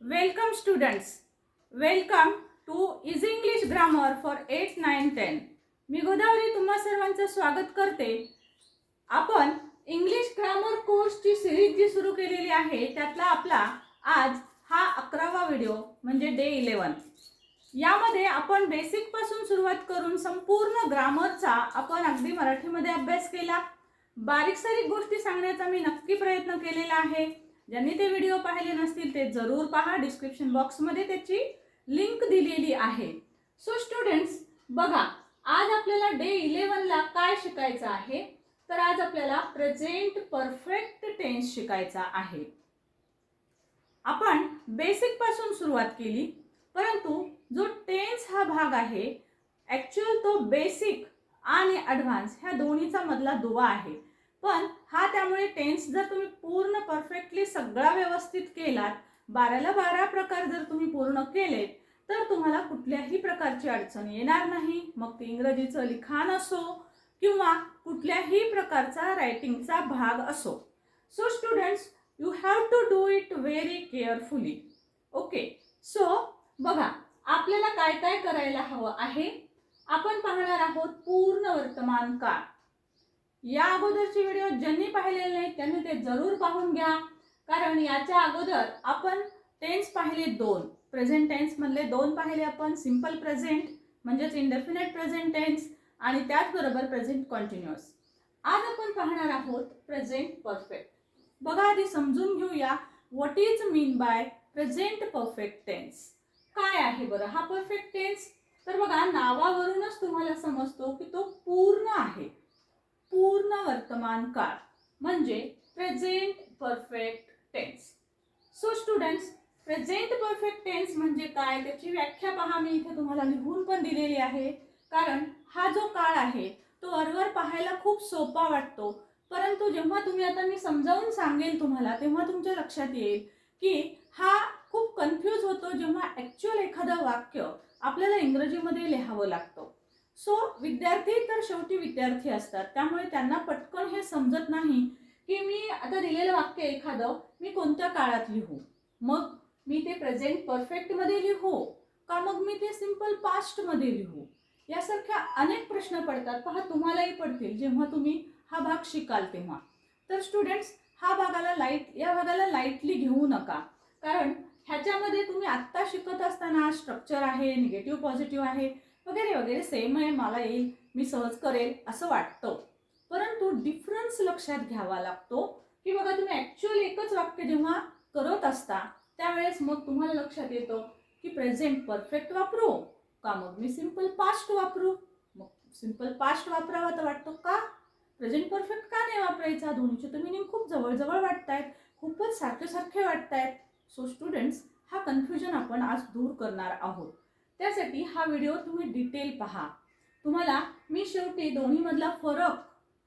Welcome students welcome to is English grammar for eight nine ten मी गोदावरी तुम्हा सर्वांचं स्वागत करते. आपण इंग्लिश ग्रामर कोर्सची सिरीज जी सुरू केलेली आहे त्यातला आपला आज हा अकरावा व्हिडिओ म्हणजे डे इलेवन यामध्ये आपण बेसिकपासून सुरुवात करून संपूर्ण ग्रामरचा आपण अगदी मराठीमध्ये अभ्यास केला. बारीकसारीक गोष्टी सांगण्याचा मी नक्की प्रयत्न केलेला आहे. ज्यांनी ते व्हिडिओ पाहिले नसतील ते जरूर पहा. डिस्क्रिप्शन बॉक्समध्ये त्याची लिंक दिलेली आहे. सो स्टुडंट्स बघा आज आपल्याला डे इलेवनला काय शिकायचं आहे? तर आज आपल्याला प्रेझेंट परफेक्ट टेन्स शिकायचा आहे. आपण बेसिकपासून सुरुवात केली परंतु जो टेन्स हा भाग आहे ॲक्च्युअल तो बेसिक आणि ॲडव्हान्स ह्या दोन्हीचा मधला दुवा आहे. पण हा त्यामुळे टेन्स जर तुम्ही पूर्ण परफेक्टली सगळा व्यवस्थित केलात बाराला बारा प्रकार जर तुम्ही पूर्ण केलेत तर तुम्हाला कुठल्याही प्रकारची अडचण येणार नाही. मग ते इंग्रजीचं लिखाण असो किंवा कुठल्याही प्रकारचा रायटिंगचा भाग असो. So students you have to do it very carefully okay so बघा आपल्याला काय काय करायला हवं आहे? आपण पाहणार आहोत पूर्ण वर्तमान काळ. या अगोदरचे व्हिडिओ ज्यांनी पाहिलेले नाही त्यांनी ते जरूर पाहून घ्या. कारण याच्या अगोदर आपण टेन्स पाहिले दोन. प्रेझेंट टेन्स मधले दोन पाहिले आपण. सिंपल प्रेझेंट म्हणजेच इंडेफिनेट प्रेझेंट टेन्स आणि त्याचबरोबर प्रेझेंट कॉन्टिन्युअस आज आपण पाहणार आहोत प्रेझेंट परफेक्ट बघा आधी समजून घेऊया what is mean by present perfect tense काय आहे बरं? हा परफेक्ट टेन्स तर बघा नावावरूनच तुम्हाला समजतो की तो पूर्ण आहे. पूर्ण वर्तमान काळ म्हणजे present perfect tense so students present perfect tense म्हणजे काय? त्याची व्याख्या पहा. मी इथे तुम्हाला लिहून पण दिलेली आहे. कारण हा जो काळ आहे तो वरवर पाहायला खूप सोपा वाटतो. परंतु जेव्हा तुम्ही आता मी समजावून सांगेल तुम्हाला तेव्हा तुमच्या लक्षात येईल की हा खूप कन्फ्यूज होतो जेव्हा ॲक्च्युअल एखादं वाक्य आपल्याला इंग्रजीमध्ये लिहावं लागतं. सो विद्यार्थी तर शेवटी विद्यार्थी असतात. त्यामुळे त्यांना पटकन हे समजत नाही की मी आता दिलेलं वाक्य एखादं मी कोणत्या काळात लिहू? मग मी ते प्रेझेंट परफेक्टमध्ये लिहू का मग मी ते सिंपल पास्टमध्ये लिहू? यासारख्या अनेक प्रश्न पडतात. पहा तुम्हालाही पडतील. जेव्हा तुम्ही हा भाग शिकाल तेव्हा. तर स्टुडंट्स हा भागाला लाइट या भागाला लाईटली घेऊ नका. कारण ह्याच्यामध्ये तुम्ही आत्ता शिकत असताना स्ट्रक्चर आहे निगेटिव्ह पॉझिटिव्ह आहे. वगैरे वगैरे सेम आहे मला येईल मी सहज करेल असं वाटतं. परंतु डिफरन्स लक्षात घ्यावा लागतो की बघा तुम्ही ॲक्च्युअल एकच वाक्य जेव्हा करत असता त्यावेळेस मग तुम्हाला लक्षात येतं की प्रेझेंट परफेक्ट वापरू का? मग मी सिंपल पास्ट वापरू? मग सिंपल पास्ट वापरावा तर वाटतो का? प्रेझेंट परफेक्ट का नाही वापरायचा? दोन्हीचे तुम्ही मिनिंग खूप जवळजवळ वाटतायत खूपच सारखे सारखे वाटतायत. सो स्टुडंट्स हा कन्फ्युजन आपण आज दूर करणार आहोत. त्यासाठी हा व्हिडिओ तुम्ही डिटेल पहा. तुम्हाला मी शेवटी दोन्हीमधला फरक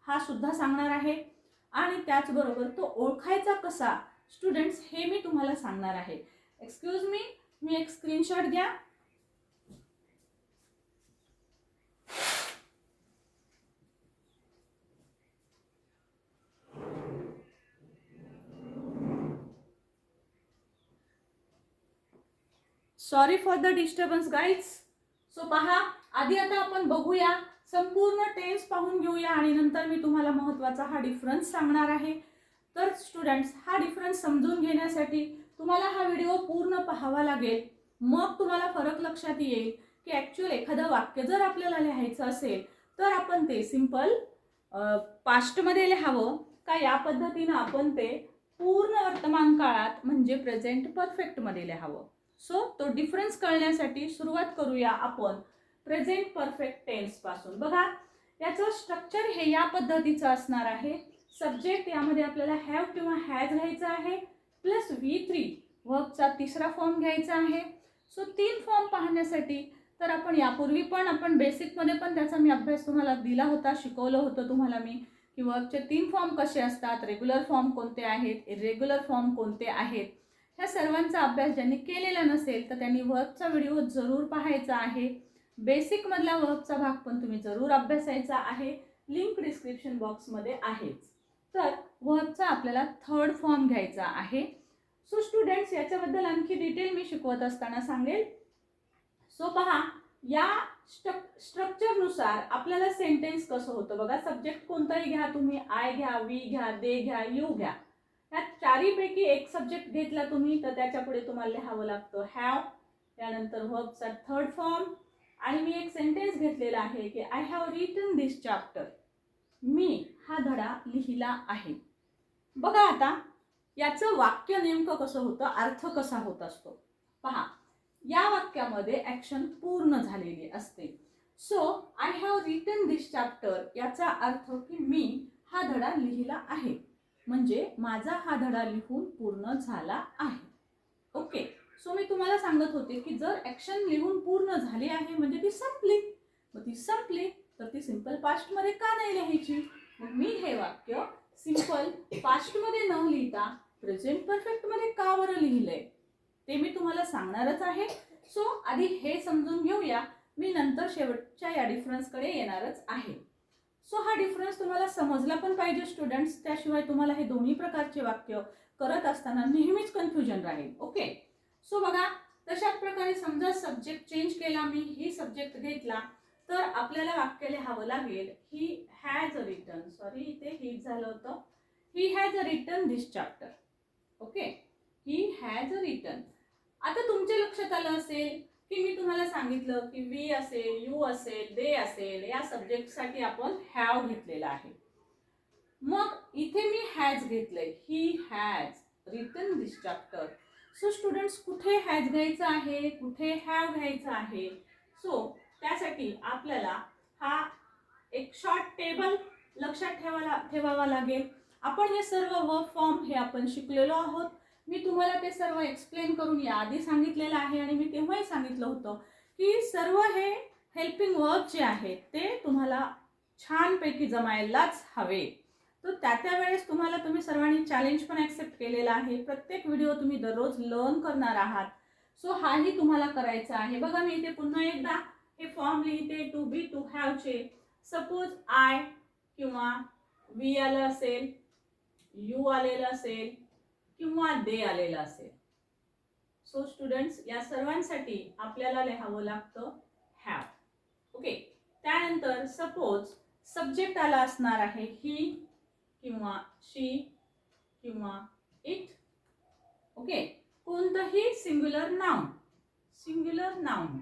हा सुद्धा सांगणार आहे. आणि त्याचबरोबर तो ओळखायचा कसा? स्टुडंट्स हे मी तुम्हाला सांगणार आहे. एक्सक्यूज मी मी एक स्क्रीनशॉट घ्या. Sorry for the disturbance guides so पहा आधी आता आपण बघूया. संपूर्ण टेन्स पाहून घेऊया आणि नंतर मी तुम्हाला महत्त्वाचा हा डिफरन्स सांगणार आहे. तर स्टुडंट्स हा डिफरन्स समजून घेण्यासाठी तुम्हाला हा व्हिडिओ पूर्ण पाहावा लागेल. मग तुम्हाला फरक लक्षात येईल की ॲक्च्युअल एखादं वाक्य जर आपल्याला लिहायचं असेल तर आपण ते सिंपल पास्टमध्ये लिहावं का या पद्धतीनं आपण ते पूर्ण वर्तमान काळात म्हणजे प्रेझेंट परफेक्टमध्ये लिहावं. सो तो डिफरन्स कळण्यासाठी सुरुवात करूया आपण प्रेझेंट परफेक्ट टेन्सपासून. बघा याचं स्ट्रक्चर हे या पद्धतीचं असणार आहे. सब्जेक्ट यामध्ये आपल्याला हॅव किंवा हॅज घ्यायचा आहे प्लस व्ही थ्री वर्कचा तिसरा फॉर्म घ्यायचा आहे. सो तीन फॉर्म पाहण्यासाठी तर आपण यापूर्वी पण आपण बेसिकमध्ये पण त्याचा मी अभ्यास तुम्हाला दिला होता शिकवलं होतं तुम्हाला मी की वर्कचे तीन फॉर्म कसे असतात रेग्युलर फॉर्म कोणते आहेत इरेग्युलर फॉर्म कोणते आहेत. ह्या सर्वांचा अभ्यास ज्यांनी केलेला नसेल तर त्यांनी वर्कचा व्हिडिओ जरूर पाहायचा आहे. बेसिकमधला वर्कचा भाग पण तुम्ही जरूर अभ्यासायचा आहे. लिंक डिस्क्रिप्शन बॉक्समध्ये आहेच. तर वर्कचा आपल्याला थर्ड फॉर्म घ्यायचा आहे. सो स्टुडंट्स याच्याबद्दल आणखी डिटेल मी शिकवत असताना सांगेल. सो पहा या स्ट्रक्चरनुसार आपल्याला सेंटेन्स कसं होतं बघा. सब्जेक्ट कोणताही घ्या तुम्ही आय घ्या वी घ्या दे घ्या यू घ्या. ह्या चारीपैकी एक सब्जेक्ट घेतला तुम्ही तर त्याच्या पुढे तुम्हाला लिहावं लागतं हॅव त्यानंतर वर्बचा थर्ड फॉर्म आणि मी एक सेंटेन्स घेतलेला आहे की I have written this chapter मी हा धडा लिहिला आहे. बघा आता याचं वाक्य नेमकं कसं होतं अर्थ कसा होत असतो. पहा या वाक्यामध्ये ॲक्शन पूर्ण झालेली असते. So I have written this chapter याचा अर्थ की मी हा धडा लिहिला आहे. म्हणजे माझा हा धडा लिहून पूर्ण झाला आहे. ओके? सो मी तुम्हाला सांगत होते की जर ॲक्शन लिहून पूर्ण झाली आहे म्हणजे ती संपली. मग ती संपली तर ती सिंपल पास्टमध्ये का नाही लिहायची? मग मी हे वाक्य सिंपल पास्टमध्ये न लिहिता प्रेझेंट परफेक्टमध्ये का बरं लिहिलंय? ते मी तुम्हाला सांगणारच आहे. सो आधी हे समजून घेऊया. मी नंतर शेवटच्या या डिफरन्सकडे येणारच आहे. सो हा डिफरन्स तुम्हाला समजला पण पाहिजे स्टुडंट्स त्याशिवाय तुम्हाला हे दोन्ही प्रकारचे वाक्य करत असताना नेहमीच कन्फ्युजन राहील. ओके सो बघा तशाच प्रकारे समजा सब्जेक्ट चेंज केला मी ही सब्जेक्ट घेतला तर आपल्याला वाक्य लिहावं लागेल he has a return sorry इथे ही झालं होतं. He has a return this chapter okay he has a return आता तुमच्या लक्षात आलं असेल की मी तुम्हाला सांगितलं की वी असेल यू असेल दे असेल या सब्जेक्टसाठी आपण हॅव घेतलेला आहे. मग इथे मी हॅज घेतलंय. He has return this chapter so students कुठे हॅज घ्यायचं आहे? कुठे हॅव घ्यायचं आहे? सो त्यासाठी आपल्याला हा एक शॉर्ट टेबल लक्षात ठेवायला ठेवावा लागेल. आपण हे सर्व वर्क फॉर्म हे आपण शिकलेलो आहोत. मी तुम्हाला ते सर्व एक्सप्लेन करून याआधी सांगितलेलं आहे आणि मी तेव्हाही सांगितलं होतं की सर्व हे हेल्पिंग वर्क जे आहे ते तुम्हाला छानपैकी जमायलाच हवे. तर त्या त्या वेळेस तुम्हाला तुम्ही सर्वांनी चॅलेंज पण ॲक्सेप्ट केलेला आहे. प्रत्येक व्हिडिओ तुम्ही दररोज लर्न करणार आहात. सो हाही तुम्हाला करायचा आहे. बघा मी इथे पुन्हा एकदा हे फॉर्म लिहिते. टू बी टू हॅवचे सपोज आय किंवा वी आलं असेल यू आलेलं असेल किंवा दे आलेला असेल. सो स्टुडंट्स या सर्वांसाठी आपल्याला लिहावं लागतं हॅव ओके त्यानंतर सपोज सब्जेक्ट आला असणार आहे ही किंवा शी किंवा इट ओके कोणतंही सिंग्युलर नाऊन सिंग्युलर नाऊन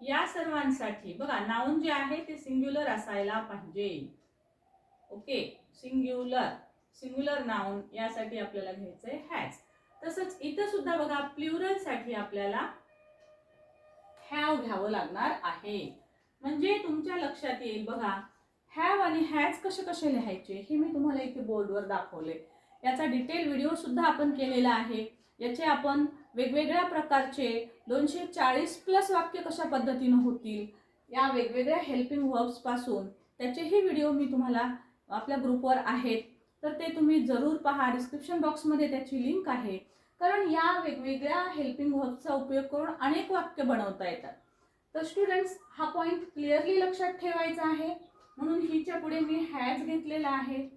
या सर्वांसाठी बघा नाऊन जे आहे ते सिंग्युलर असायला पाहिजे. ओके सिंग्युलर सिंग्युलर नाऊन यासाठी आपल्याला घ्यायचंय हॅज. तसंच इथं सुद्धा बघा प्ल्युरलसाठी आपल्याला हॅव घ्यावं लागणार आहे. म्हणजे तुमच्या लक्षात येईल बघा हॅव आणि हॅज कसे कसे लिहायचे हे मी तुम्हाला इथे बोर्डवर दाखवले याचा डिटेल व्हिडिओ सुद्धा आपण केलेला आहे. याचे आपण वेगवेगळ्या प्रकारचे दोनशे चाळीस प्लस वाक्य कशा पद्धतीनं होतील या वेगवेगळ्या हेल्पिंगपासून त्याचेही व्हिडिओ मी तुम्हाला आपल्या ग्रुपवर आहेत. तर ते तुम्ही जरूर पहा. डिस्क्रिप्शन बॉक्समध्ये त्याची लिंक आहे. कारण या वेगवेगळ्या हेल्पिंग वर्बचा उपयोग करून अनेक वाक्य बनवता येतात. तर स्टुडंट्स हा पॉईंट क्लिअरली लक्षात ठेवायचा आहे. म्हणून हिच्या पुढे मी हॅज घेतलेला आहे.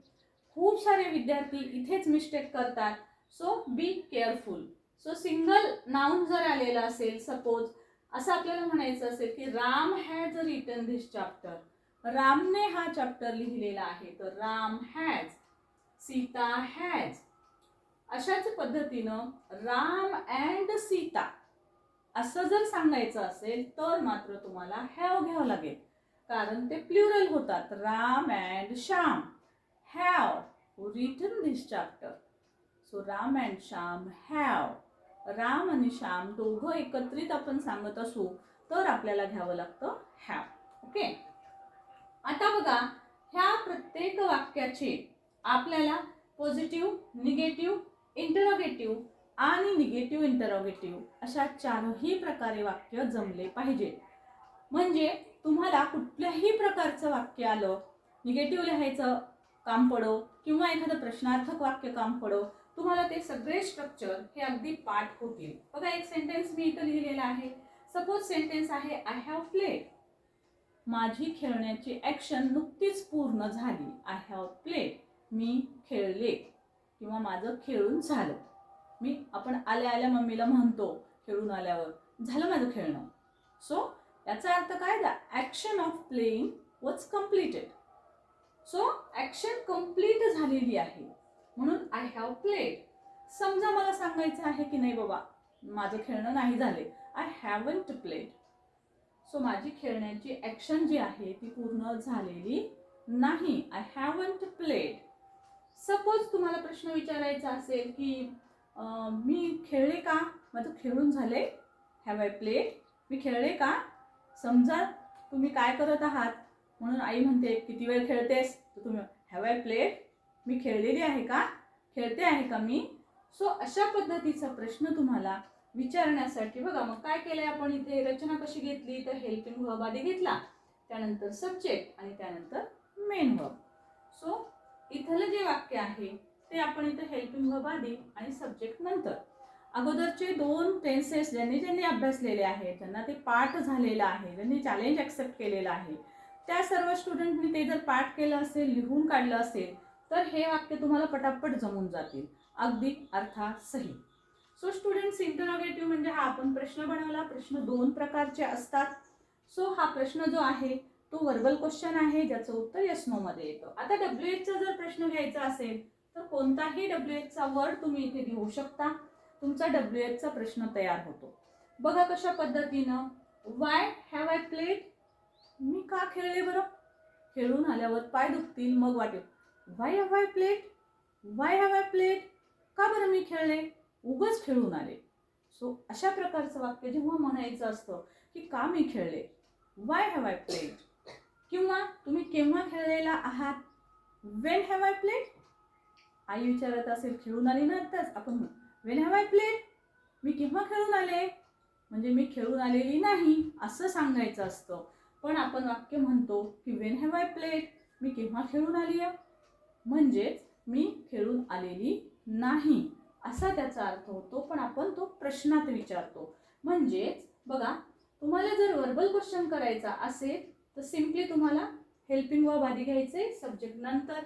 खूप सारे विद्यार्थी इथेच मिस्टेक करतात. So be careful so single noun जर आलेलं असेल सपोज असं आपल्याला म्हणायचं असेल की Ram has written this chapter रामने हा चॅप्टर लिहिलेला आहे. तर राम हॅज सीता हॅज अशाच पद्धतीनं राम अँड सीता असं जर सांगायचं असेल तर मात्र तुम्हाला हॅव घ्यावं लागेल. कारण ते प्लुरल होतात. Ram and Shyam. Have written this chapter so Ram and Shyam have Ram आणि श्याम दोघं एकत्रित आपण सांगत असू तर आपल्याला घ्यावं लागतं हॅव ओके आता बघा ह्या प्रत्येक वाक्याचे आपल्याला पॉझिटिव्ह निगेटिव्ह इंटरॉगेटिव्ह आणि निगेटिव्ह इंटरोगेटिव्ह अशा चारही प्रकारे वाक्य जमले पाहिजे. म्हणजे तुम्हाला कुठल्याही प्रकारचं वाक्य आलं निगेटिव्ह लिहायचं काम पडो किंवा एखादं प्रश्नार्थक वाक्य काम पडो तुम्हाला ते सगळे स्ट्रक्चर हे अगदी पाठ होतील. बघा एक सेंटेन्स मी इथं लिहिलेला आहे. सपोज सेंटेन्स आहे आय हॅव प्ले माझी खेळण्याची ॲक्शन नुकतीच पूर्ण झाली. आय हॅव प्लेड मी खेळले किंवा माझं खेळून झालं. मी आपण आल्या आल्या मम्मीला म्हणतो खेळून आल्यावर झालं माझं खेळणं. सो याचा अर्थ काय? The action of playing was completed so action complete झालेली आहे. म्हणून आय हॅव प्लेड समजा मला सांगायचं आहे की नाही बाबा माझं खेळणं नाही झाले. आय हॅवंट प्लेड सो माझी खेळण्याची ॲक्शन जी आहे ती पूर्ण झालेली नाही. आय हॅवंट प्लेड सपोज तुम्हाला प्रश्न विचारायचा असेल की मी खेळले का? माझं खेळून झाले. हॅव आय प्ले मी खेळले का? समजा तुम्ही काय करत आहात? म्हणून आई म्हणते किती वेळ खेळतेस? तर तुम्ही हॅव आय प्ले मी खेळलेली आहे का? खेळते आहे का मी? सो अशा पद्धतीचा प्रश्न तुम्हाला विचारण्यासाठी बघा मग काय केलंय आपण इथे? रचना कशी घेतली? तर हेल्पिंग व्हर्ब आधी घेतला. त्यानंतर सब्जेक्ट आणि त्यानंतर मेन व्हर्ब सो इथलं जे वाक्य आहे ते आपण इथं हेल्पिंग व्हर्ब आधी आणि सब्जेक्ट नंतर. अगोदरचे दोन टेन्सेस ज्यांनी ज्यांनी अभ्यासलेले आहेत ज्यांना ते पाठ झालेलं आहे ज्यांनी चॅलेंज ॲक्सेप्ट केलेलं आहे त्या सर्व स्टुडंटनी ते जर पाठ केलं असेल लिहून काढलं असेल तर हे वाक्य तुम्हाला पटापट जमून जातील. अगदी अर्थात सही सो स्टुडंट्स इंटरोगेटिव्ह म्हणजे हा आपण प्रश्न बनवला. प्रश्न दोन प्रकारचे असतात. सो हा प्रश्न जो आहे तो वर्बल क्वेश्चन आहे ज्याचं उत्तर यस नो मध्ये येतं. आता डब्ल्यू एचचा जर प्रश्न घ्यायचा असेल तर कोणताही डब्ल्यू एचचा वर्ड तुम्ही इथे घेऊ शकता. तुमचा डब्ल्यू एचचा प्रश्न तयार होतो. बघा कशा पद्धतीनं वाय हॅव आय प्लेड मी का खेळले बरं? खेळून आल्यावर पाय दुखतील मग वाटेल why have I played why have I played का बरं मी खेळले? उगच खेळून आले. सो अशा प्रकारचं वाक्य जेव्हा म्हणायचं असतं की का मी खेळले? वाय हॅव आय प्लेड किंवा तुम्ही केव्हा खेळलेला आहात? वेन हॅव आय प्लेड आई विचारत असेल खेळून आली ना आत्ताच? आपण वेन हॅव आय प्लेड मी केव्हा खेळून आले? म्हणजे मी खेळून आलेली नाही असं सांगायचं असतं. पण आपण वाक्य म्हणतो की वेन हॅव आय प्लेड मी केव्हा खेळून आली आहे? म्हणजेच मी खेळून आलेली नाही असा त्याचा अर्थ होतो. पण आपण तो प्रश्नात विचारतो. म्हणजेच बघा तुम्हाला जर वर्बल क्वेश्चन करायचा असेल तर सिम्पली तुम्हाला हेल्पिंग वर्ब आधी घ्यायचे सब्जेक्ट नंतर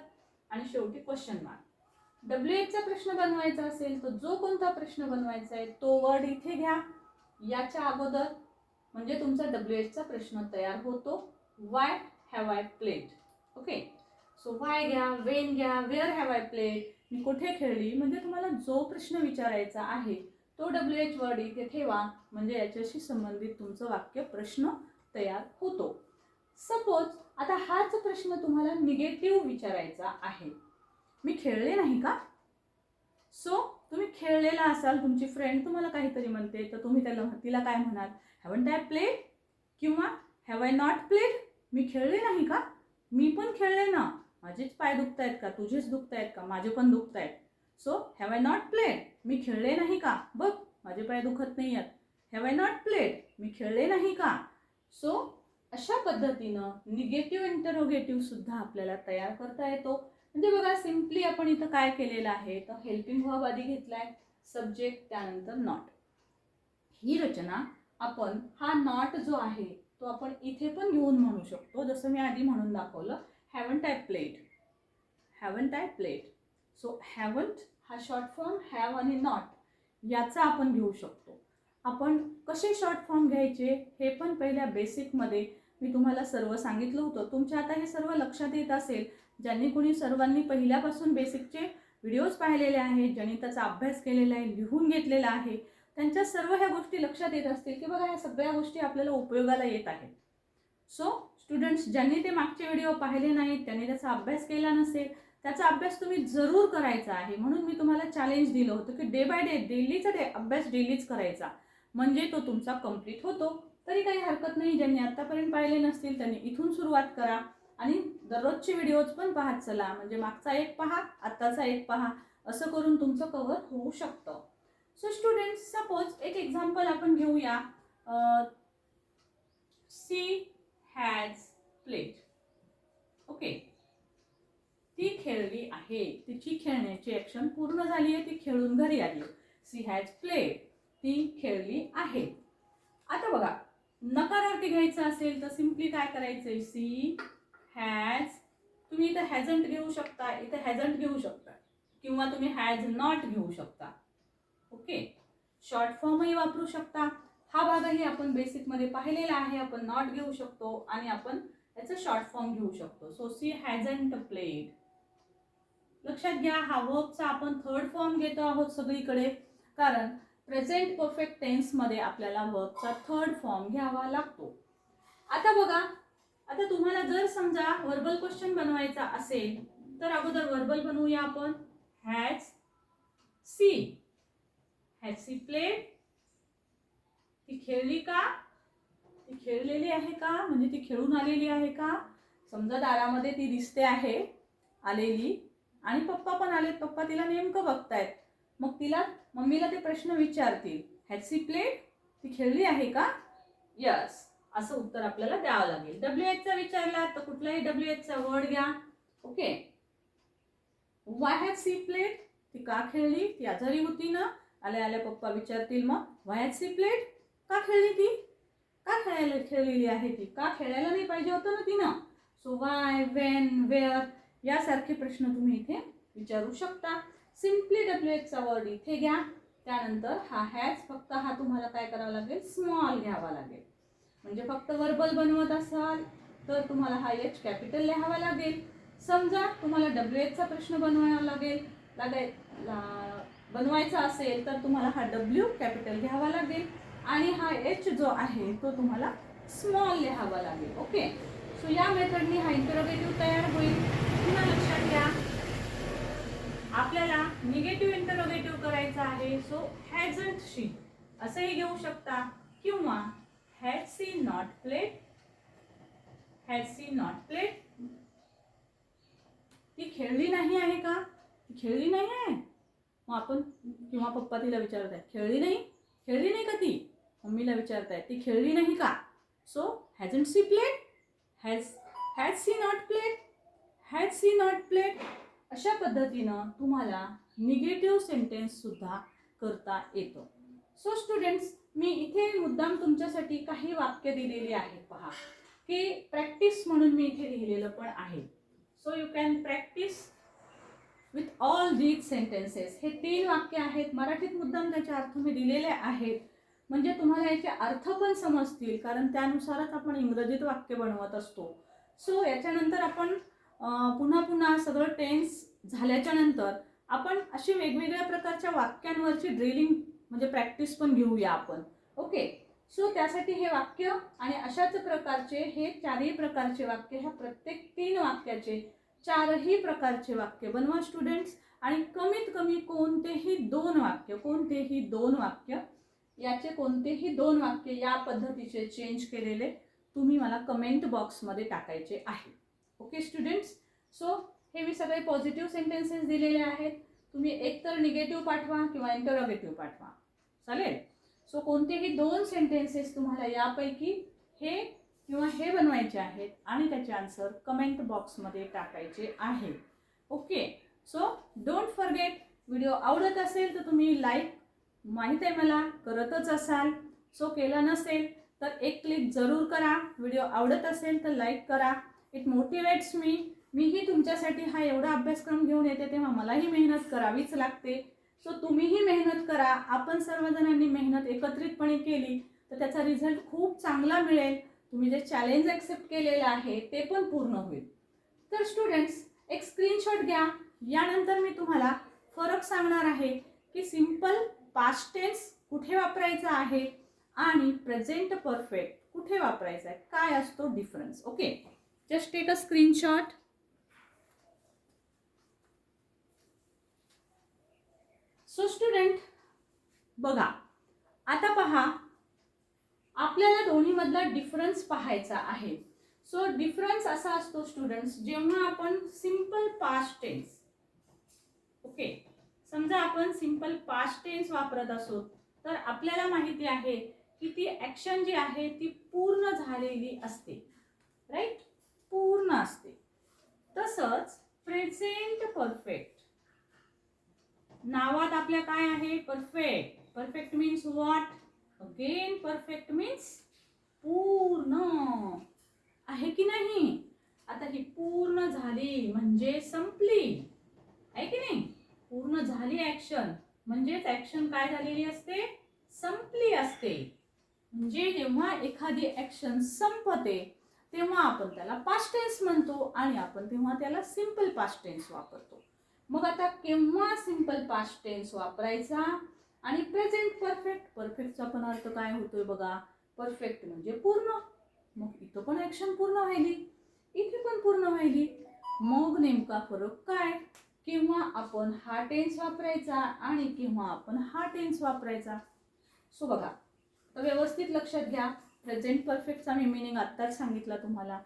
आणि शेवटी क्वेश्चन मार्क डब्ल्यू एचचा प्रश्न बनवायचा असेल तर जो कोणता प्रश्न बनवायचा आहे तो वर्ड इथे घ्या. याच्या अगोदर म्हणजे तुमचा डब्ल्यू एचचा प्रश्न तयार होतो. Why have I played okay so why घ्या वेन घ्या वेअर हॅव आय प्लेड मी कुठे खेळली? म्हणजे तुम्हाला जो प्रश्न विचारायचा आहे तो डब्ल्यू एच वर्ड इथे ठेवा. म्हणजे याच्याशी संबंधित तुमचं वाक्य प्रश्न तयार होतो. सपोज आता हाच प्रश्न तुम्हाला निगेटिव्ह विचारायचा आहे. मी खेळले नाही का? सो तुम्ही खेळलेला असाल तुमची फ्रेंड तुम्हाला काहीतरी म्हणते तर तुम्ही त्याला तिला काय म्हणाल? हॅवंट आय प्लेड किंवा हॅव आय नॉट प्लेड मी खेळले नाही का? मी पण खेळले ना. माझेच पाय दुखत आहेत का? तुझेच दुखत आहेत का? माझे पण दुखत आहेत so have I not played मी खेळले नाही का? बघ माझे पाय दुखत नाही आहेत हॅव आय नॉट प्लेड मी खेळले नाही का? सो अशा पद्धतीनं निगेटिव्ह इंटरोगेटिव्ह सुद्धा आपल्याला तयार करता येतो. म्हणजे बघा सिम्पली आपण इथं काय केलेलं आहे? तर हेल्पिंग व्हॉब आधी घेतलाय सब्जेक्ट त्यानंतर नॉट ही रचना आपण हा नॉट जो आहे तो आपण इथे पण घेऊन म्हणू शकतो. जसं मी आधी म्हणून दाखवलं haven't I played haven't I played so haven't हा शॉर्ट फॉर्म हॅव आणि नॉट याचा आपण घेऊ शकतो. आपण कसे शॉर्ट फॉर्म घ्यायचे हे पण पहिल्या बेसिकमध्ये मी तुम्हाला सर्व सांगितलं होतं. तुमच्या आता हे सर्व लक्षात येत असेल ज्यांनी कोणी सर्वांनी पहिल्यापासून बेसिकचे व्हिडिओज पाहिलेले आहेत ज्यांनी त्याचा अभ्यास केलेला आहे लिहून घेतलेला आहे त्यांच्या सर्व ह्या गोष्टी लक्षात येत असतील की बघा ह्या सगळ्या गोष्टी आपल्याला उपयोगाला येत आहेत. सो स्टुडंट्स ज्यांनी ते मागचे व्हिडिओ पाहिले नाहीत त्यांनी त्याचा अभ्यास केला नसेल त्याचा अभ्यास तुम्ही जरूर करायचा आहे. म्हणून मी तुम्हाला चॅलेंज दिलं होतं की डे बाय डे डेलीचा डे अभ्यास डेलीच करायचा. म्हणजे तो तुमचा कंप्लीट होतो. तरी काही हरकत नाही. ज्यांनी आत्तापर्यंत पाहिले नसतील त्यांनी इथून सुरुवात करा. आणि दररोजचे व्हिडिओज पण पाहत चला. म्हणजे मागचा एक पहा आत्ताचा एक पहा. असं करून तुमचं कव्हर होऊ शकतं. सो स्टुडंट्स सपोज एक एक्झाम्पल आपण घेऊया. सी हॅज प्लेट ओके ती खेळली आहे. तिची खेळण्याची ॲक्शन पूर्ण झाली आहे. ती खेळून घरी आली सी हॅज प्लेट ती खेळली आहे. आता बघा नकारार्थी घ्यायचं असेल तर सिम्पली काय करायचं सी हॅज तुम्ही इथं हॅझंट घेऊ शकता इथं हॅझंट घेऊ शकता. किंवा तुम्ही हॅज नॉट घेऊ शकता. ओके शॉर्ट फॉर्मही वापरू शकता. हा भागही आपण बेसिकमध्ये पाहिलेला आहे. आपण नॉट घेऊ शकतो आणि आपण त्याचं शॉर्ट फॉर्म घेऊ शकतो. सो सी हॅझंट प्लेड लक्षात घ्या हा वर्कचा आपण थर्ड फॉर्म घेतो आहोत सगळीकडे. कारण प्रेझेंट परफेक्ट टेन्समध्ये आपल्याला वर्कचा थर्ड फॉर्म घ्यावा लागतो. आता बघा आता तुम्हाला जर समजा वर्बल क्वेश्चन बनवायचा असेल तर अगोदर वर्बल बनवूया आपण. Has she has she played ती खेळली का? ती खेळलेली आहे का? म्हणजे ती खेळून आलेली आहे का? समजा दारामध्ये ती दिसते आहे आलेली. आणि पप्पा पण आलेत पप्पा तिला नेमकं बघतायत. मग तिला मम्मीला ते प्रश्न विचारतील. हॅज सी प्लेट ती खेळली आहे का? यस असं उत्तर आपल्याला द्यावं लागेल. डब्ल्यू एचचा विचारला तर कुठलाही डब्ल्यू एचचा वर्ड घ्या. Okay why have she played ती का खेळली? ती आजारी होती ना? आल्या आल्या पप्पा विचारतील मग. वाय हॅव सी प्लेट का खेळली ती? का खेळायला खेळलेली आहे ती? का खेळायला नाही पाहिजे होतं ना तिनं? सो वाय वेन वेअर यासारखे प्रश्न तुम्ही इथे विचारू शकता. सिम्पली डब्ल्यू एचचा वर्ड इथे घ्या. त्यानंतर हा हॅज फक्त हा तुम्हाला काय करावा लागेल? स्मॉल घ्यावा लागेल. म्हणजे फक्त वर्बल बनवत असाल तर तुम्हाला हा एच कॅपिटल लिहावा लागेल. समजा तुम्हाला डब्ल्यू एचचा प्रश्न बनवावा लागेल. लागेल बनवायचा असेल तर तुम्हाला हा डब्ल्यू कॅपिटल घ्यावा लागेल. आणि हा एच जो आहे तो तुम्हाला स्मॉल लिहावा लागेल. ओके सो या मेथडनी हा इंटरोगेटिव्ह तयार होईल. पुन्हा लक्षात घ्या. आपल्याला निगेटिव्ह इंटरोगेटिव्ह करायचा आहे सो हॅजंट शी असंही घेऊ शकता. किंवा has she not played has she not played ती खेळली नाही आहे का? ती खेळली नाही आहे? मग आपण किंवा पप्पा तिला विचारत आहे खेळली नाही? खेळली नाही का ती? मम्मीला विचारत आहे ती खेळली नाही का? So hasn't she played has has she not played has she not played अशा पद्धतीनं तुम्हाला निगेटिव्ह सेंटेन्ससुद्धा करता येतो. सो स्टुडंट्स मी इथे मुद्दाम तुमच्यासाठी काही वाक्य दिलेली आहेत पहा. की प्रॅक्टिस म्हणून मी इथे लिहिलेलं पण आहे. So you can practise with all these sentences हे तीन वाक्य आहेत. मराठीत मुद्दाम त्याचे अर्थ मी दिलेले आहेत. म्हणजे तुम्हाला याचे अर्थ पण समजतील कारण त्यानुसारच आपण इंग्रजीत वाक्य बनवत असतो. सो याच्यानंतर आपण पुन्हा पुन्हा सगळं टेन्स झाल्याच्यानंतर आपण अशी वेगवेगळ्या प्रकारच्या वाक्यांवरची ड्रिलिंग म्हणजे प्रॅक्टिस पण घेऊया आपण. ओके सो त्यासाठी हे वाक्य आणि अशाच प्रकारचे हे चारही प्रकारचे वाक्य ह्या प्रत्येक तीन वाक्याचे चारही प्रकारचे वाक्य. बनवा स्टुडंट्स आणि कमीत कमी कोणतेही दोन वाक्य कोणतेही दोन वाक्य याचे कोणतेही दोन वाक्य या पद्धतीचे चेंज केलेले तुम्ही मला कमेंट बॉक्समध्ये टाकायचे आहे. ओके स्टुडंट्स सो हे मी सगळे पॉझिटिव्ह सेंटेन्सेस दिलेले आहेत. तुम्ही एकतर निगेटिव्ह पाठवा किंवा इंटरोगेटिव्ह पाठवा. चालेल? सो कोणतेही दोन सेंटेन्सेस तुम्हाला यापैकी हे किंवा हे बनवायचे आहेत आणि त्याचे आन्सर कमेंट बॉक्समध्ये टाकायचे आहे okay so don't forget video आवडत असेल तर तुम्ही लाईक माहीत आहे मला करतच असाल. सो केलं नसेल तर एक क्लिक जरूर करा. व्हिडिओ आवडत असेल तर लाईक करा. इट मोटिवेट्स मी मीही तुमच्यासाठी हा एवढा अभ्यासक्रम घेऊन येते तेव्हा मलाही मेहनत करावीच लागते. सो तुम्हीही मेहनत करा. आपण सर्वजणांनी मेहनत एकत्रितपणे केली तर त्याचा रिझल्ट खूप चांगला मिळेल. तुम्ही जे चॅलेंज ॲक्सेप्ट केलेलं आहे ते पण पूर्ण होईल. तर स्टुडंट्स एक स्क्रीनशॉट घ्या. यानंतर मी तुम्हाला फरक सांगणार आहे की सिंपल पास्ट टेन्स कुठे वापरायचा आहे आणि प्रेझेंट परफेक्ट कुठे वापरायचा आहे? काय असतो difference okay just take a screenshot so student बघा. आता पहा आपल्याला दोन्हीमधला डिफरन्स पाहायचा आहे. सो डिफरन्स असा असतो स्टुडंट्स जेव्हा आपण सिंपल पास्ट टेन्स ओके समजा आपण सिंपल पास्ट टेन्स वापरत असो तर आपल्याला माहिती आहे की ती ॲक्शन जी आहे ती पूर्ण झालेली असते. राईट पूर्ण असते. तसंच प्रेझेंट परफेक्ट नावात आपल्या काय आहे? Perfect perfect means what again perfect means पूर्ण. आहे की नाही? आता ही पूर्ण झाली म्हणजे संपली. आहे की नाही? पूर्ण झाली ॲक्शन म्हणजेच ऍक्शन काय झालेली असते? संपली असते. म्हणजे जेव्हा एखादी ऍक्शन संपते तेव्हा आपण त्याला पास्ट टेन्स म्हणतो आणि आपण तेव्हा त्याला सिंपल पास्ट टेन्स वापरतो. मग आता केव्हा सिंपल पास्ट टेन्स वापरायचा? आणि प्रेझेंट परफेक्ट परफेक्टचा पण अर्थ काय होतोय बघा? परफेक्ट म्हणजे पूर्ण. मग इथं पण ॲक्शन पूर्ण व्हायली. इथे पण पूर्ण व्हायली. मग नेमका फरक काय? केव्हा आपण हा टेन्स वापरायचा आणि केव्हा आपण हा टेन्स वापरायचा? सो बघा तर व्यवस्थित लक्षात घ्या. प्रेझेंट परफेक्टचा मी मिनिंग आत्ताच सांगितला तुम्हाला.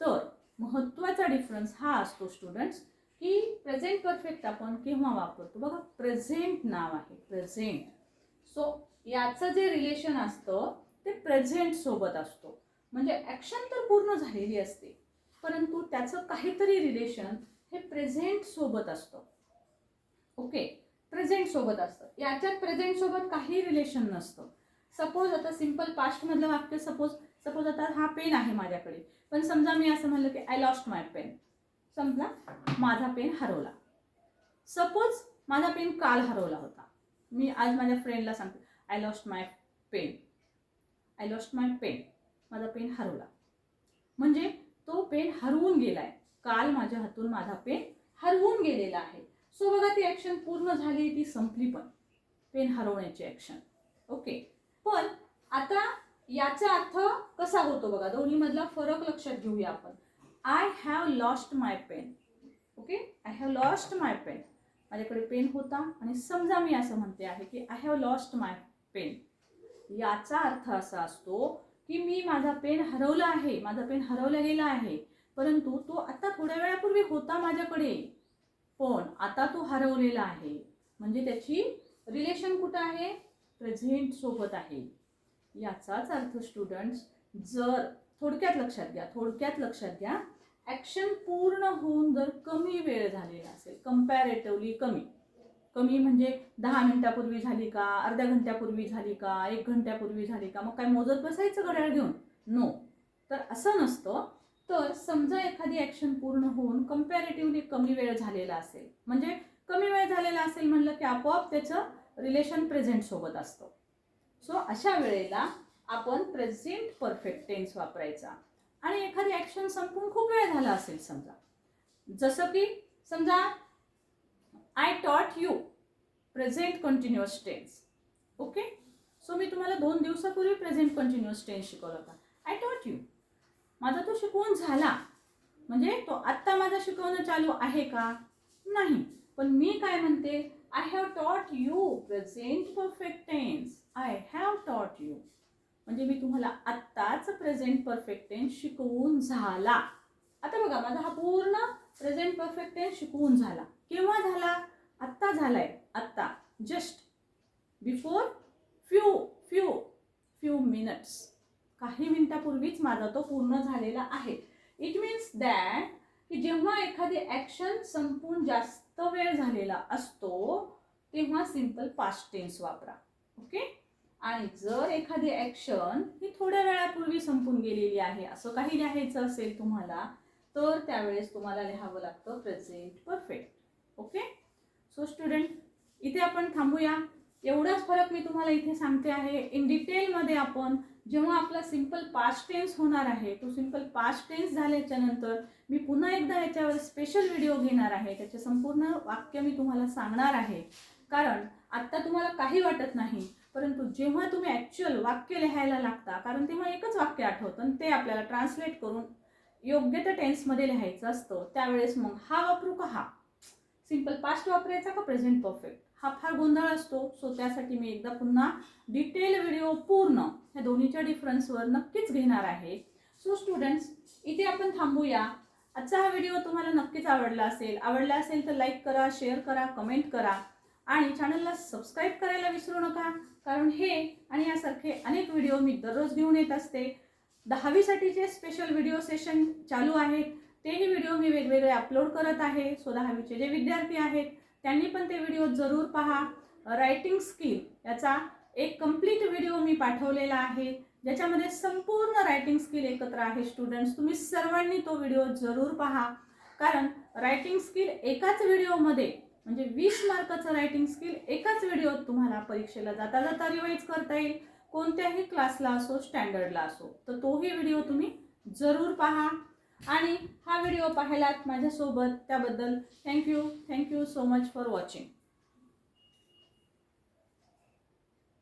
तर महत्त्वाचा डिफरन्स हा असतो स्टुडंट्स की प्रेझेंट परफेक्ट आपण केव्हा वापरतो? बघा प्रेझेंट नाव आहे प्रेझेंट सो याचं जे रिलेशन असतं ते प्रेझेंट सोबत असतो. म्हणजे ॲक्शन तर पूर्ण झालेली असते परंतु त्याचं काहीतरी रिलेशन हे प्रेझेंट सोबत असतं. ओके प्रेझेंट सोबत असतं. याच्यात प्रेझेंट सोबत काही रिलेशन नसतं. सपोज आता सिंपल पास्टमधलं वाक्य सपोज सपोज आता हा पेन आहे माझ्याकडे. पण समजा मी असं म्हणलं की आय लॉस्ट माय पेन समजा माझा पेन हरवला. सपोज माझा पेन काल हरवला होता. मी आज माझ्या फ्रेंडला सांगते I lost my pen I lost my pen माझा पेन हरवला. म्हणजे तो पेन हरवून गेला आहे काल माझ्या हातून माझा पेन हरवून गेलेला आहे. सो बघा ती ॲक्शन पूर्ण झाली ती संपली पण. पेन हरवण्याची ॲक्शन ओके पण आता याचा अर्थ कसा होतो बघा? दोन्हीमधला फरक लक्षात घेऊया आपण. I have lost my pen okay I have lost my pen माझ्याकडे पेन होता आणि समजा मी असं म्हणते आहे की I have lost my pen याचा अर्थ असा असतो की मी माझा पेन हरवला आहे. माझा पेन हरवला गेला आहे. परंतु तो आता थोड्या वेळापूर्वी होता माझ्याकडे. पण आता तो हरवलेला आहे. म्हणजे त्याची रिलेशन कुठं आहे? प्रेझेंट सोबत आहे. याचाच अर्थ स्टुडंट्स जर थोडक्यात लक्षात घ्या थोडक्यात लक्षात घ्या ॲक्शन पूर्ण होऊन जर कमी वेळ झालेला असेल कम्पॅरेटिव्हली कमी कमी म्हणजे दहा मिनिटापूर्वी झाली का अर्ध्या घंट्यापूर्वी झाली का एक घंट्यापूर्वी झाली का मग काय मोजत बसायचं घड्याळ घेऊन? नो तर असं नसतं. तर समजा एखादी ॲक्शन पूर्ण होऊन कम्पॅरेटिव्हली कमी वेळ झालेला असेल म्हणजे कमी वेळ झालेला असेल म्हणलं की आपोआप त्याचं रिलेशन प्रेझेंट सोबत असतो. सो अशा वेळेला आपण प्रेझेंट परफेक्ट टेन्स वापरायचा. आणि एखादी ॲक्शन संपून खूप वेळ झाला असेल समजा. जसं की समजा I taught you present continuous tense okay so मी तुम्हाला दोन दिवसापूर्वी प्रेझेंट कंटिन्युअस टेन्स शिकवला होता. आय टॉट यू माझा तो शिकवून झाला. म्हणजे तो आत्ता माझं शिकवणं चालू आहे का? नाही. पण मी काय म्हणते? I have taught you present perfect tense I have taught you म्हणजे मी तुम्हाला आत्ताच प्रेझेंट परफेक्ट टेन्स शिकवून झाला. आता बघा माझा हा पूर्ण प्रेझेंट परफेक्ट टेन्स शिकवून झाला. केव्हा झाला? आत्ता झालाय. आत्ता. Just before few few few minutes काही मिनिटापूर्वीच माझा तो पूर्ण झालेला आहे. इट मीन्स दॅट की जेव्हा एखादी ॲक्शन संपून जास्त जास्त वेळ झालेला असतो तेव्हा सिंपल पास्ट टेन्स वापरा. ओके आणि जर एखादी ॲक्शन ही थोड्या वेळापूर्वी संपून गेलेली आहे असं काही लिहायचं असेल तुम्हाला तर त्यावेळेस तुम्हाला लिहावं लागतं present perfect okay so student इथे आपण थांबूया. एवढाच फरक मी तुम्हाला इथे सांगते आहे. इन डिटेलमध्ये आपण जेव्हा आपला सिंपल पास्ट टेन्स होणार आहे तो सिंपल पास्ट टेन्स झाल्याच्यानंतर मी पुन्हा एकदा याच्यावर स्पेशल व्हिडिओ घेणार आहे. त्याचे संपूर्ण वाक्य मी तुम्हाला सांगणार आहे. कारण आत्ता तुम्हाला काही वाटत नाही परंतु जेव्हा तुम्ही ॲक्च्युअल वाक्य लिहायला लागता कारण तेव्हा एकच वाक्य आठवतं आणि ते आपल्याला ट्रान्सलेट करून योग्य त्या टेन्समध्ये लिहायचं असतं त्यावेळेस मग हा वापरू का हा? सिंपल पास्ट वापरायचा का प्रेझेंट परफेक्ट हा फार गोंधळ असतो सो त्यासाठी मी एकदा पुन्हा डिटेल व्हिडिओ पूर्ण ह्या दोन्हीच्या डिफरन्सवर नक्कीच घेणार आहे. सो स्टुडंट्स इथे आपण थांबूया. आजचा हा व्हिडिओ तुम्हाला नक्कीच आवडला असेल. आवडला असेल तर लाईक करा शेअर करा कमेंट करा. आणि चॅनलला सबस्क्राईब करायला विसरू नका. कारण हे आणि यासारखे अनेक व्हिडिओ मी दररोज घेऊन येत असते. दहावीसाठीचे स्पेशल व्हिडिओ सेशन चालू आहेत तेही व्हिडिओ मी वेगवेगळे अपलोड करत आहे. सो दहावीचे जे विद्यार्थी आहेत त्यांनी पण ते व्हिडिओ जरूर पहा. रायटिंग स्किल याचा एक कंप्लीट व्हिडिओ मी पाठवलेला आहे ज्याच्यामध्ये संपूर्ण रायटिंग स्किल एकत्र आहे स्टुडंट्स तुम्ही सर्वांनी तो व्हिडिओ जरूर पहा. कारण रायटिंग स्किल एकाच व्हिडिओमध्ये म्हणजे वीस मार्काचं रायटिंग स्किल एकाच व्हिडिओत तुम्हाला परीक्षेला जाता जाता रिवाईज करता येईल. कोणत्याही क्लासला असो स्टँडर्डला असो. तर तोही व्हिडिओ तुम्ही जरूर पहा. आणि हा व्हिडिओ पाहिलात माझ्यासोबत त्याबद्दल thank you thank you so much for watching